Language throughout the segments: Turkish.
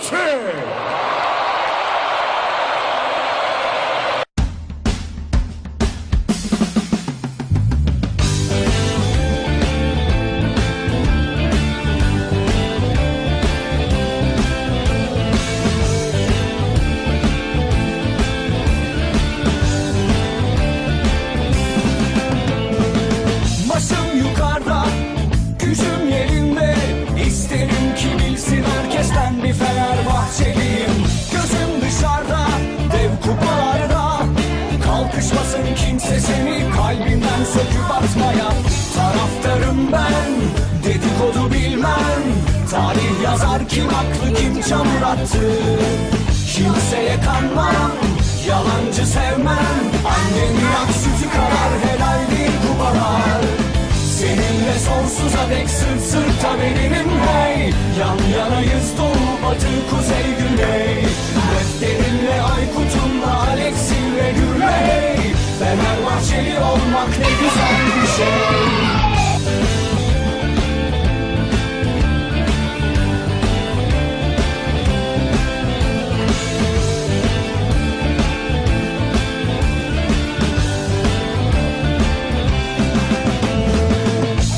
Archie! Seni kalbinden söküp atmaya Taraftarım ben, dedikodu bilmem Tarih yazar kim haklı kim çamur attı. Kimseye kanmam, yalancı sevmem. Annemin ak sütü kadar helal değil kupalar Seninle sonsuza dek sırt sırta veririm hey. Yan yanayız doğu batı kuzey güney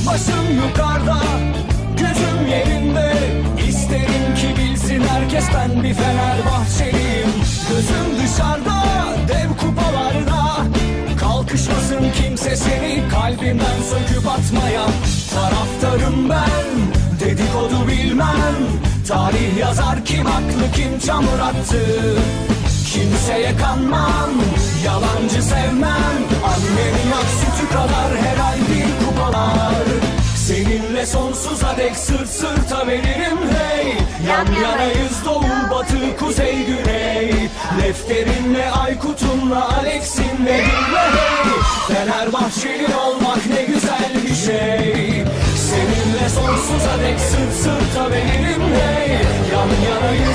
Başım yukarıda, gücüm yerinde. İsterim ki bilsin herkes ben bir Fenerbahçeliyim. Gözüm dışarıda, kimse seni kalbimden söküp atmaya. Taraftarım ben, dedikodu bilmem. Tarih yazar kim haklı kim çamur attı? Kimseye kanmam, yalancı sevmem. Annemin ak sütü kadar helal bir kupalar. Seninle sonsuza dek sırt sırta veririm hey. Yan yanayız doğu batı kuzey güney. Lefterinle Aykut'umla Alex'inle Fenerbahçeli olmak ne güzel bir şey. Seninle sonsuza dek sırt sırta benimle Yan yanayım.